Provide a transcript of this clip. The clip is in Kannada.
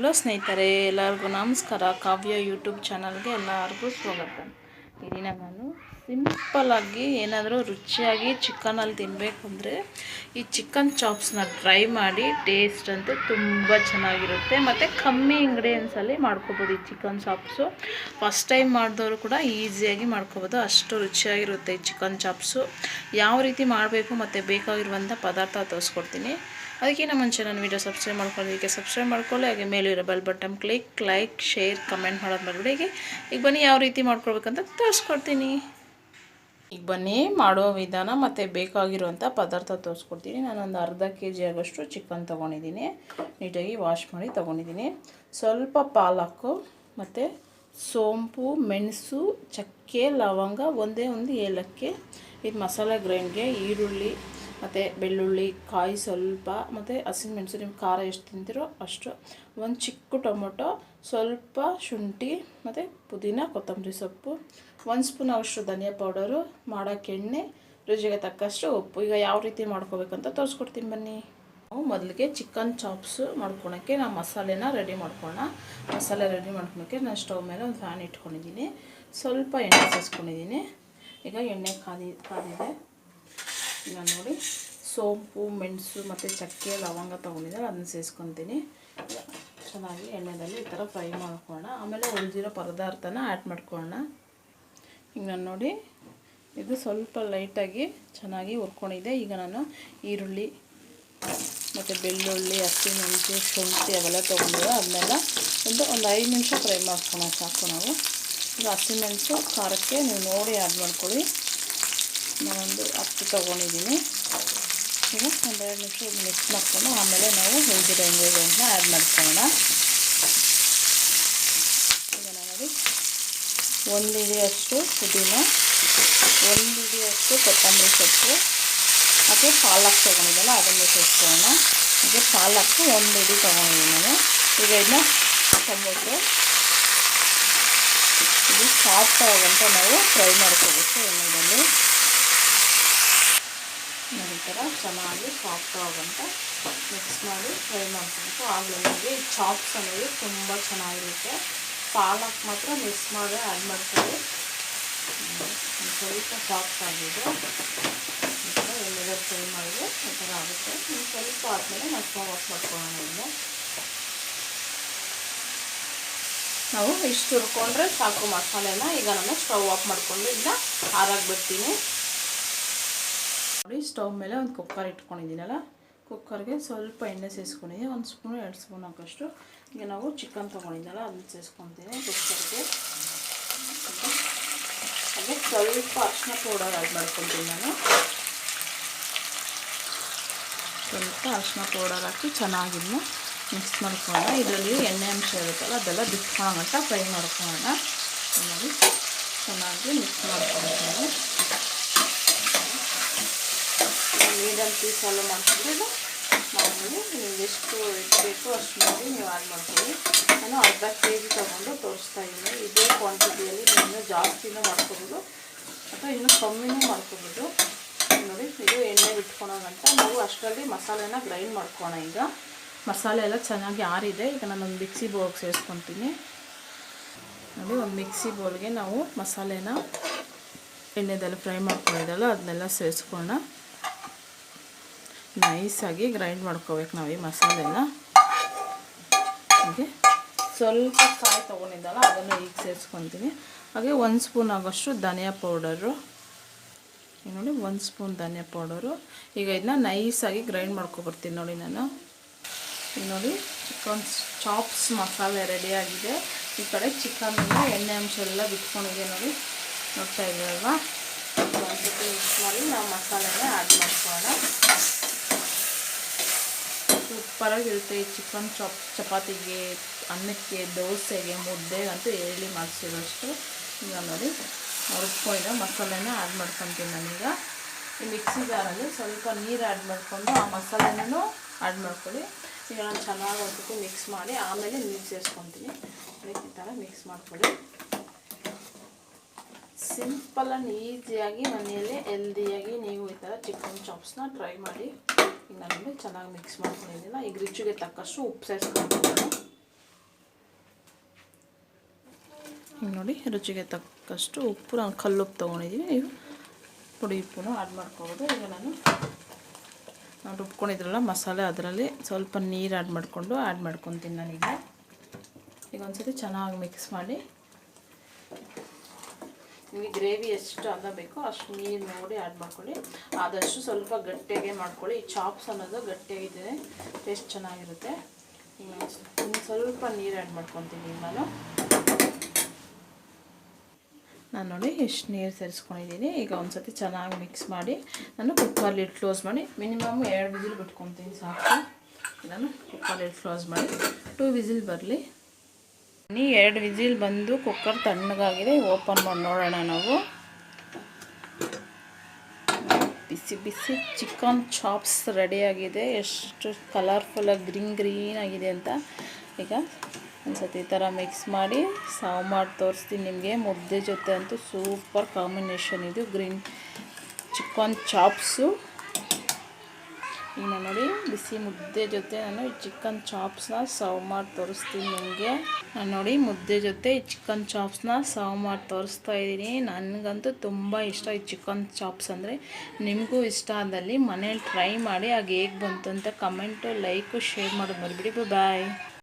ಹಲೋ ಸ್ನೇಹಿತರೆ ಎಲ್ಲರಿಗೂ ನಮಸ್ಕಾರ. ಕಾವ್ಯ ಯೂಟ್ಯೂಬ್ ಚಾನಲ್ಗೆ ಎಲ್ಲರಿಗೂ ಸ್ವಾಗತ. ಈ ನಾನು ಸಿಂಪಲ್ಲಾಗಿ ಏನಾದರೂ ರುಚಿಯಾಗಿ ಚಿಕನಲ್ಲಿ ತಿನ್ನಬೇಕು ಅಂದರೆ ಈ ಚಿಕನ್ ಚಾಪ್ಸ್ನ ಡ್ರೈ ಮಾಡಿ ಟೇಸ್ಟ್ ಅಂತೂ ತುಂಬ ಚೆನ್ನಾಗಿರುತ್ತೆ. ಮತ್ತು ಕಮ್ಮಿ ಇಂಗ್ರೀಡಿಯೆಂಟ್ಸಲ್ಲಿ ಮಾಡ್ಕೋಬೋದು ಈ ಚಿಕನ್ ಚಾಪ್ಸು. ಫಸ್ಟ್ ಟೈಮ್ ಮಾಡಿದವರು ಕೂಡ ಈಸಿಯಾಗಿ ಮಾಡ್ಕೋಬೋದು. ಅಷ್ಟು ರುಚಿಯಾಗಿರುತ್ತೆ ಈ ಚಿಕನ್ ಚಾಪ್ಸು. ಯಾವ ರೀತಿ ಮಾಡಬೇಕು ಮತ್ತು ಬೇಕಾಗಿರುವಂಥ ಪದಾರ್ಥ ತೋರಿಸ್ಕೊಡ್ತೀನಿ. ನಮ್ಮ ಮುಂಚೆ ನಾನು ವೀಡಿಯೋ ಸಬ್ಸ್ಕ್ರೈಬ್ ಮಾಡ್ಕೊಂಡು ಈಗ ಸಬ್ಸ್ಕ್ರೈಬ್ ಮಾಡ್ಕೊಳ್ಳಿ. ಹಾಗೆ ಮೇಲಿರೋ bell button click, like, share, comment ಮಾಡೋದು ಮಾಡಿಬಿಡಿ ಈಗ ಬನ್ನಿ ಯಾವ ರೀತಿ ಮಾಡ್ಕೊಳ್ಬೇಕಂತ ತೋರಿಸ್ಕೊಡ್ತೀನಿ. ಈಗ ಬನ್ನಿ ಮಾಡುವ ವಿಧಾನ ಮತ್ತು ಬೇಕಾಗಿರುವಂಥ ಪದಾರ್ಥ ತೋರಿಸ್ಕೊಡ್ತೀನಿ. ನಾನೊಂದು ಅರ್ಧ ಕೆ ಜಿ ಆಗೋಷ್ಟು ಚಿಕನ್ ತೊಗೊಂಡಿದ್ದೀನಿ. ನೀಟಾಗಿ ವಾಶ್ ಮಾಡಿ ತೊಗೊಂಡಿದ್ದೀನಿ. ಸ್ವಲ್ಪ ಪಾಲಕ್ಕು ಮತ್ತು ಸೋಂಪು, ಮೆಣಸು, ಚಕ್ಕೆ, ಲವಂಗ, ಒಂದೇ ಒಂದು ಏಲಕ್ಕಿ, ಇದು ಮಸಾಲೆ, ಗ್ರೈಂಡ್ಗೆ ಈರುಳ್ಳಿ ಮತ್ತು ಬೆಳ್ಳುಳ್ಳಿ, ಕಾಯಿ ಸ್ವಲ್ಪ, ಮತ್ತು ಹಸಿಮೆಣಸು ನಿಮ್ಮ ಖಾರ ಎಷ್ಟು ತಿಂತೀರೋ ಅಷ್ಟು. ಒಂದು ಚಿಕ್ಕ ಟೊಮೊಟೊ, ಸ್ವಲ್ಪ ಶುಂಠಿ, ಮತ್ತು ಪುದೀನ, ಕೊತ್ತಂಬರಿ ಸೊಪ್ಪು, ಒಂದು ಸ್ಪೂನ್ ಅಷ್ಟು ಧನಿಯಾ ಪೌಡರು ಮಾಡೋಕ್ಕೆ ಎಣ್ಣೆ, ರುಚಿಗೆ ತಕ್ಕಷ್ಟು ಉಪ್ಪು. ಈಗ ಯಾವ ರೀತಿ ಮಾಡ್ಕೋಬೇಕಂತ ತೋರಿಸ್ಕೊಡ್ತೀನಿ ಬನ್ನಿ. ನಾವು ಮೊದಲಿಗೆ ಚಿಕನ್ ಚಾಪ್ಸು ಮಾಡ್ಕೊಳಕ್ಕೆ ನಾವು ಮಸಾಲೆನ ರೆಡಿ ಮಾಡ್ಕೊಳ್ಳೋಣ ಮಸಾಲೆ ರೆಡಿ ಮಾಡ್ಕೊಳಕ್ಕೆ ನಾನು ಸ್ಟವ್ ಮೇಲೆ ಒಂದು ಫ್ಯಾನ್ ಇಟ್ಕೊಂಡಿದ್ದೀನಿ. ಸ್ವಲ್ಪ ಎಣ್ಣೆ ಸೇರಿಸ್ಕೊಂಡಿದ್ದೀನಿ ಈಗ ಎಣ್ಣೆ ಕಾದಿ, ಕಾದಿದೆ. ಈಗ ನೋಡಿ, ಸೋಂಪು, ಮೆಣಸು ಮತ್ತು ಚಕ್ಕೆ, ಲವಂಗ ತೊಗೊಂಡಿದ್ದಾರೆ, ಅದನ್ನ ಸೇರಿಸ್ಕೊತೀನಿ ಚೆನ್ನಾಗಿ ಎಣ್ಣೆಯಲ್ಲಿ ಈ ಥರ ಫ್ರೈ ಮಾಡ್ಕೊಳ್ಳೋಣ. ಆಮೇಲೆ ಉಳಿದಿರೋ ಪದಾರ್ಥನ ಆ್ಯಡ್ ಮಾಡ್ಕೊಳ್ಳೋಣ. ಈಗ ನಾನು ನೋಡಿ, ಇದು ಸ್ವಲ್ಪ ಲೈಟಾಗಿ ಚೆನ್ನಾಗಿ ಹುರ್ಕೊಂಡಿದೆ. ಈಗ ನಾನು ಈರುಳ್ಳಿ ಮತ್ತು ಬೆಳ್ಳುಳ್ಳಿ ಹಸಿಮೆಣಸು ಶುಂಠಿ ಅವೆಲ್ಲ ತೊಗೊಂಡಿರೋ ಅದನ್ನೆಲ್ಲ ಒಂದು ಒಂದು ಐದು ನಿಮಿಷ ಫ್ರೈ ಮಾಡ್ಕೊಳ್ಳೋಣ ಸಾಕು ನಾವು. ಈಗ ಹಸಿಮೆಣಸು ಖಾರಕ್ಕೆ ನೀವು ನೋಡಿ ಆ್ಯಡ್ ಮಾಡ್ಕೊಳ್ಳಿ. ನಾನೊಂದು ಹತ್ತು ತೊಗೊಂಡಿದ್ದೀನಿ. ಈಗ ಒಂದೆರಡು ನಿಮಿಷ ಇದು ಮಿಕ್ಸ್ ಮಾಡ್ಕೊಂಡು ಆಮೇಲೆ ನಾವು ಉಳಿದಿರೋ ಇಂಗ್ರೀಡಿಯೆಂಟ್ನ ಆ್ಯಡ್ ಮಾಡ್ಕೊಳ್ಳೋಣ. ಈಗ ನೋಡಿ ಒಂದು ಇಡಿಯಷ್ಟು ಪುದೀನ, ಒಂದು ಇಡಿಯಷ್ಟು ಕೊತ್ತಂಬರಿ ಸೊಪ್ಪು ಹಾಗೆ ಪಾಲಕ್ ತೊಗೊಂಡಿದ್ದಲ್ಲ ಅದನ್ನು ಸೇರಿಸ್ಕೊಳ್ಳೋಣ. ಹಾಗೆ ಪಾಲಕ್ಕು ಒಂದು ಇಡಿ ತೊಗೊಂಡಿದ್ದೀನಿ ನಾನು. ಈಗ ಇದನ್ನ ಟೊಮೊಟೊ, ಇದು ಸಾಫ್ಟ್ ಆಗುವಂತ ನಾವು ಫ್ರೈ ಮಾಡ್ಕೋಬೇಕು ಎಣ್ಣೆಯಲ್ಲಿ ಥರ ಚೆನ್ನಾಗಿ ಸಾಫ್ಟ್ ಆಗುವಂತ ಮಿಕ್ಸ್ ಮಾಡಿ ಫ್ರೈ ಮಾಡ್ಕೊಬೇಕು ಆಗಲೇ ಚಾಪ್ಸ್ ಅನ್ನೋದು ತುಂಬ ಚೆನ್ನಾಗಿರುತ್ತೆ. ಪಾಲಕ್ ಮಾತ್ರ ಮಿಕ್ಸ್ ಮಾಡಿ ಆ್ಯಡ್ ಮಾಡ್ತೀವಿ ಸ್ವಲ್ಪ ಸಾಫ್ಟ್ ಆಗಿದೆ. ಎಣ್ಣೆಗೆ ಫ್ರೈ ಮಾಡಿದ್ರೆ ಈ ಥರ ಆಗುತ್ತೆ. ಇನ್ನು ಸ್ವಲ್ಪ ಆದಮೇಲೆ ಸ್ಟವ್ ಆಫ್ ಮಾಡ್ಕೊಳ್ಳೋಣ ನಾವು ಇಷ್ಟು ಹುರ್ಕೊಂಡ್ರೆ ಸಾಕು ಮಸಾಲೆನ. ಈಗ ನಾನು ಸ್ಟವ್ ಆಫ್ ಮಾಡಿಕೊಂಡು ಇದನ್ನ ಹಾರಾಕ್ಬಿಡ್ತೀನಿ ನೋಡಿ ಸ್ಟವ್ ಮೇಲೆ ಒಂದು ಕುಕ್ಕರ್ ಇಟ್ಕೊಂಡಿದ್ದೀನಲ್ಲ? ಕುಕ್ಕರ್ಗೆ ಸ್ವಲ್ಪ ಎಣ್ಣೆ ಸೇರಿಸ್ಕೊಂಡಿದ್ದೀನಿ ಒಂದು ಸ್ಪೂನು, ಎರಡು ಸ್ಪೂನ್ ಹಾಕೋಷ್ಟು. ಈಗ ನಾವು ಚಿಕನ್ ತೊಗೊಂಡಿದ್ದಲ್ಲ, ಅದನ್ನ ಸೇರಿಸ್ಕೊತೀನಿ ಕುಕ್ಕರ್ಗೆ. ಅದೇ ಸ್ವಲ್ಪ ಅರಿಶಿನ ಪೌಡರ್ ಆ್ಯಡ್ ಮಾಡ್ಕೊತೀನಿ ನಾನು. ಸ್ವಲ್ಪ ಅರಿಶಿನ ಪೌಡರ್ ಹಾಕಿ ಚೆನ್ನಾಗಿದ್ನ ಮಿಕ್ಸ್ ಮಾಡ್ಕೊಳ್ಳೋಣ. ಇದರಲ್ಲಿ ಎಣ್ಣೆ ಅಂಶ ಇರುತ್ತಲ್ಲ, ಅದೆಲ್ಲ ಬಿಟ್ಕೊಳ್ಳೋಂಗಂಟ ಫ್ರೈ ಮಾಡ್ಕೊಳ್ಳೋಣ. ಚೆನ್ನಾಗಿ ಮಿಕ್ಸ್ ಮಾಡ್ಕೊಳ್ತೀನಿ ಮೀಡಿಯಮ್ ಎಲ್ಲ ಮಾಡ್ಕೊಂಡ್ರೆ ಮಾಮೂಲಿ ನಿಮ್ಗೆ ಎಷ್ಟು ಬೇಕು ಅಷ್ಟು ನೋಡಿ ನೀವು ಆ್ಯಡ್ ಮಾಡ್ಕೊಳ್ಳಿ. ನಾನು ಅರ್ಧ ಕೆ ಜಿ ತೊಗೊಂಡು ತೋರಿಸ್ತಾ ಇದ್ದೀನಿ. ಇದೇ ಕ್ವಾಂಟಿಟಿಯಲ್ಲಿ ಇನ್ನೂ ಜಾಸ್ತಿನೂ ಮಾಡ್ಕೋಬೋದು. ಅಥವಾ ಇನ್ನೂ ಕಮ್ಮಿನೂ ಮಾಡ್ಕೋಬೋದು. ನೋಡಿ, ಇದು ಎಣ್ಣೆ ಬಿಟ್ಕೊಳೋಗಂಟ ನಾವು ಅಷ್ಟರಲ್ಲಿ ಮಸಾಲೆನ ಗ್ರೈಂಡ್ ಮಾಡ್ಕೋಣ ಈಗ. ಮಸಾಲೆ ಎಲ್ಲ ಚೆನ್ನಾಗಿ ಆರಿದೆ. ಈಗ ನಾನೊಂದು ಮಿಕ್ಸಿ ಬೌಲ್ಗೆ ಸೇರಿಸ್ಕೊತೀನಿ. ನೋಡಿ, ಒಂದು ಮಿಕ್ಸಿ ಬೌಲ್ಗೆ ನಾವು ಮಸಾಲೆನ ಎಣ್ಣೆದಲ್ಲಿ ಫ್ರೈ ಮಾಡ್ಕೊಂಡಿದ್ದಲ್ಲ ಅದನ್ನೆಲ್ಲ ಸೇರಿಸ್ಕೊಳ್ಳೋಣ. ನೈಸಾಗಿ ಗ್ರೈಂಡ್ ಮಾಡ್ಕೋಬೇಕು ನಾವು ಈ ಮಸಾಲೆನ. ಹಾಗೆ ಸ್ವಲ್ಪ ಕಾಯಿ ತೊಗೊಂಡಿದ್ದಲ್ಲ ಅದನ್ನು ಈಗ ಸೇರಿಸ್ಕೊತೀನಿ. ಹಾಗೆ ಒಂದು ಸ್ಪೂನ್ ಆಗೋಷ್ಟು ಧನಿಯಾ ಪೌಡರು. ಈಗ ನೋಡಿ ಒಂದು ಸ್ಪೂನ್ ಧನಿಯಾ ಪೌಡರು. ಈಗ ಇದನ್ನ ನೈಸಾಗಿ ಗ್ರೈಂಡ್ ಮಾಡ್ಕೊಬರ್ತೀನಿ ನೋಡಿ ನಾನು. ಈಗ ನೋಡಿ ಚಿಕನ್ ಚಾಪ್ಸ್ ಮಸಾಲೆ ರೆಡಿಯಾಗಿದೆ ಈ ಕಡೆ ಚಿಕನ್ನ ಎಣ್ಣೆ ಅಂಶ ಎಲ್ಲ ಬಿಟ್ಕೊಂಡಿದೆ ನೋಡಿ. ನೋಡ್ತಾ ಇದ್ದೀರಲ್ವಾ? ಮಾಡಿ ನಾವು ಮಸಾಲೆನ ಆ್ಯಡ್ ಮಾಡ್ಕೊಳ್ಳೋಣ. ಸೂಪರಾಗಿರುತ್ತೆ ಈ ಚಿಕನ್ ಚಾಪ್, ಚಪಾತಿಗೆ, ಅನ್ನಕ್ಕೆ, ದೋಸೆಗೆ ಮುದ್ದೆಗೆ ಅಂತೂ ಹೇಳಿ ಮಾಡಿಸಿರೋಷ್ಟು. ಈಗ ನೋಡಿ ರುಬ್ಕೊಂಡಿರೋ ಮಸಾಲೆನ ಆ್ಯಡ್ ಮಾಡ್ಕೊತೀನಿ ನಾನೀಗ. ಈ ಮಿಕ್ಸಿ ಜಾರಲ್ಲಿ ಸ್ವಲ್ಪ ನೀರು ಆ್ಯಡ್ ಮಾಡಿಕೊಂಡು ಆ ಮಸಾಲೆನೂ ಆ್ಯಡ್ ಮಾಡ್ಕೊಳ್ಳಿ. ಈಗ ನಾನು ಚೆನ್ನಾಗಿ ಒಂದು ಮಿಕ್ಸ್ ಮಾಡಿ ಆಮೇಲೆ ನೀರು ಸೇರಿಸ್ಕೊತೀನಿ. ಈ ಥರ ಮಿಕ್ಸ್ ಮಾಡ್ಕೊಳ್ಳಿ. ಸಿಂಪಲ್ ಆ್ಯಂಡ್ ಈಸಿಯಾಗಿ ಮನೆಯಲ್ಲೇ ಹೆಲ್ದಿಯಾಗಿ ನೀವು ಈ ಥರ ಚಿಕನ್ ಚಾಪ್ಸ್ನ ಟ್ರೈ ಮಾಡಿ. ಇನ್ನೊಂದು ಚೆನ್ನಾಗಿ ಮಿಕ್ಸ್ ಮಾಡ್ಕೊಂಡಿದ್ದೀನಿ ಈಗ ರುಚಿಗೆ ತಕ್ಕಷ್ಟು ಉಪ್ಪು ಸೇರಿಸ್ಕೊಂಡು ಈಗ ನೋಡಿ, ರುಚಿಗೆ ತಕ್ಕಷ್ಟು ಉಪ್ಪು ನಾನು ಕಲ್ಲುಪ್ಪು ತೊಗೊಂಡಿದ್ದೀನಿ ನೀವು ಪುಡಿ ಉಪ್ಪು ಆ್ಯಡ್ ಮಾಡ್ಕೊಬೋದು. ಈಗ ನಾನು ನಾನು ರುಬ್ಕೊಂಡಿದ್ರಲ್ಲ ಮಸಾಲೆ ಅದರಲ್ಲಿ ಸ್ವಲ್ಪ ನೀರು ಆ್ಯಡ್ ಮಾಡಿಕೊಂಡು ಆ್ಯಡ್ ಮಾಡ್ಕೊತೀನಿ ನಾನೀಗ. ಈಗ ಒಂದ್ಸತಿ ಚೆನ್ನಾಗಿ ಮಿಕ್ಸ್ ಮಾಡಿ ನಿಮಗೆ ಗ್ರೇವಿ ಎಷ್ಟು ಅನ್ನ ಬೇಕೋ ಅಷ್ಟು ನೀರು ನೋಡಿ ಆ್ಯಡ್ ಮಾಡ್ಕೊಳ್ಳಿ. ಆದಷ್ಟು ಸ್ವಲ್ಪ ಗಟ್ಟಿಯಾಗೆ ಮಾಡ್ಕೊಳ್ಳಿ. ಚಾಪ್ಸ್ ಅನ್ನೋದು ಗಟ್ಟಿಯಾಗಿದ್ದರೆ ಟೇಸ್ಟ್ ಚೆನ್ನಾಗಿರುತ್ತೆ. ಇನ್ನು ಸ್ವಲ್ಪ ನೀರು ಆ್ಯಡ್ ಮಾಡ್ಕೊತೀನಿ ನಾನು ನಾನು ನೋಡಿ ಎಷ್ಟು ನೀರು ಸೇರಿಸ್ಕೊಂಡಿದ್ದೀನಿ. ಈಗ ಒಂದು ಸತಿ ಚೆನ್ನಾಗಿ ಮಿಕ್ಸ್ ಮಾಡಿ, ನಾನು ಕುಕ್ಕರ್ ಲಿಡ್ ಕ್ಲೋಸ್ ಮಾಡಿ ಮಿನಿಮಮ್ ಎರಡು ವಿಸಿಲ್ ಬಿಟ್ಕೊತೀನಿ ಸಾಕು. ನಾನು ಕುಕ್ಕರ್ ಲಿಡ್ ಕ್ಲೋಸ್ ಮಾಡಿ. ಟೂ ವಿಸಿಲ್ ಬರಲಿ. ನೀ ಎರಡು ವಿಜಿಲ್ ಬಂದು ಕುಕ್ಕರ್ ತಣ್ಣಗಾಗಿದೆ ಓಪನ್ ಮಾಡಿ ನೋಡೋಣ ನಾವು. ಬಿಸಿ ಬಿಸಿ ಚಿಕನ್ ಚಾಪ್ಸ್ ರೆಡಿಯಾಗಿದೆ ಎಷ್ಟು ಕಲರ್ಫುಲ್ಲಾಗಿ ಗ್ರೀನ್ ಗ್ರೀನ್ ಆಗಿದೆ ಅಂತ. ಈಗ ಒಂದ್ಸತಿ ಈ ಥರ ಮಿಕ್ಸ್ ಮಾಡಿ ಸಾವ್ ಮಾಡಿ ತೋರಿಸ್ತೀನಿ ನಿಮಗೆ. ಮುದ್ದೆ ಜೊತೆ ಅಂತೂ ಸೂಪರ್ ಕಾಂಬಿನೇಷನ್ ಇದು. ಗ್ರೀನ್ ಚಿಕನ್ ಚಾಪ್ಸು ಈಗ ನಾನು ನೋಡಿ ಬಿಸಿ ಮುದ್ದೆ ಜೊತೆ ನಾನು ಈ ಚಿಕನ್ ಚಾಪ್ಸ್ನ ಸರ್ವ್ ಮಾಡಿ ತೋರಿಸ್ತೀನಿ ನಿಮಗೆ. ನಾನು ನೋಡಿ, ಮುದ್ದೆ ಜೊತೆ ಈ ಚಿಕನ್ ಚಾಪ್ಸ್ನ ಸರ್ವ್ ಮಾಡಿ ತೋರಿಸ್ತಾ ಇದ್ದೀನಿ. ನನಗಂತೂ ತುಂಬ ಇಷ್ಟ ಈ ಚಿಕನ್ ಚಾಪ್ಸ್ ಅಂದರೆ. ನಿಮಗೂ ಇಷ್ಟ ಆದಲ್ಲಿ ಮನೇಲಿ ಟ್ರೈ ಮಾಡಿ ಹಾಗೆ ಹೇಗೆ ಬಂತು ಅಂತ ಕಮೆಂಟು ಲೈಕು ಶೇರ್ ಮಾಡೋದು ಮರಿಬಿಡಿ. ಬಾಯ್